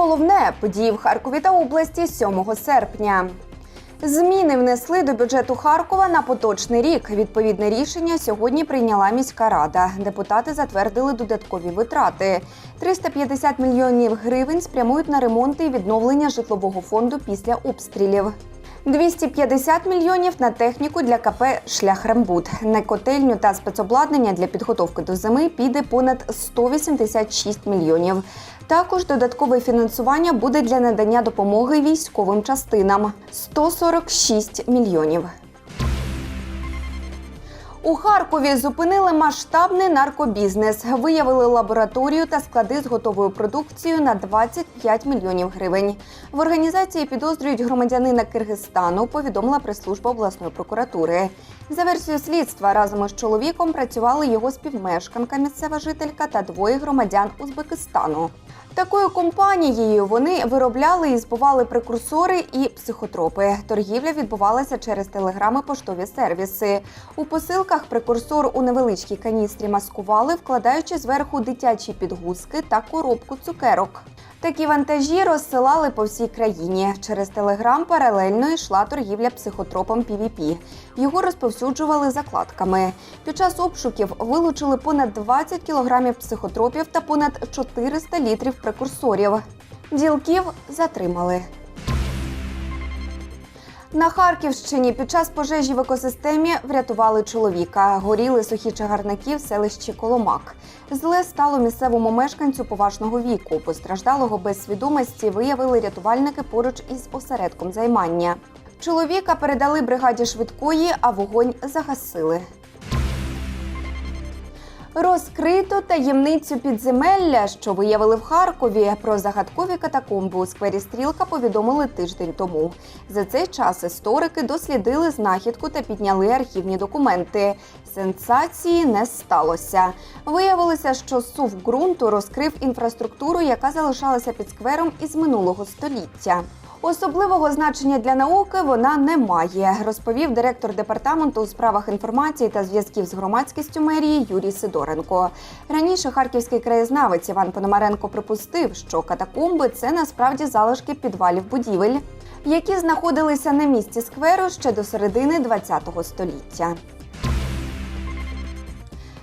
головне події в Харкові та області 7 серпня. Зміни внесли до бюджету Харкова на поточний рік. Відповідне рішення сьогодні прийняла міська рада. Депутати затвердили додаткові витрати. 350 мільйонів гривень спрямують на ремонти і відновлення житлового фонду після обстрілів. 250 мільйонів на техніку для КП Шлях Рембут. На котельню та спецобладнання для підготовки до зими піде понад 186 мільйонів. Також додаткове фінансування буде для надання допомоги військовим частинам 146 мільйонів. У Харкові зупинили масштабний наркобізнес, виявили лабораторію та склади з готовою продукцією на 25 мільйонів гривень. В організації підозрюють громадянина Киргизстану, повідомила прес-служба обласної прокуратури. За версією слідства, разом із чоловіком працювали його співмешканка, місцева жителька та двоє громадян Узбекистану. Такою компанією вони виробляли і збували прекурсори і психотропи. Торгівля відбувалася через телеграми поштові сервіси. У посилках прекурсор у невеличкій каністрі маскували, вкладаючи зверху дитячі підгузки та коробку цукерок. Такі вантажі розсилали по всій країні. Через телеграм паралельно йшла торгівля психотропом PVP. Його розповсюджували закладками. Під час обшуків вилучили понад 20 кілограмів психотропів та понад 400 літрів прекурсорів. Ділків затримали. На Харківщині під час пожежі в екосистемі врятували чоловіка. Горіли сухі чагарники в селищі Коломак. Зле стало місцевому мешканцю поважного віку. Постраждалого без свідомості виявили рятувальники поруч із осередком займання. Чоловіка передали бригаді швидкої, а вогонь загасили. Розкрито таємницю підземелля, що виявили в Харкові. Про загадкові катакомби у сквері Стрілка повідомили тиждень тому. За цей час історики дослідили знахідку та підняли архівні документи. Сенсації не сталося. Виявилося, що сув ґрунту розкрив інфраструктуру, яка залишалася під сквером із минулого століття. Особливого значення для науки вона не має, розповів директор департаменту у справах інформації та зв'язків з громадськістю мерії Юрій Сидоренко. Раніше харківський краєзнавець Іван Пономаренко припустив, що катакомби це насправді залишки підвалів будівель, які знаходилися на місці скверу ще до середини ХХ століття.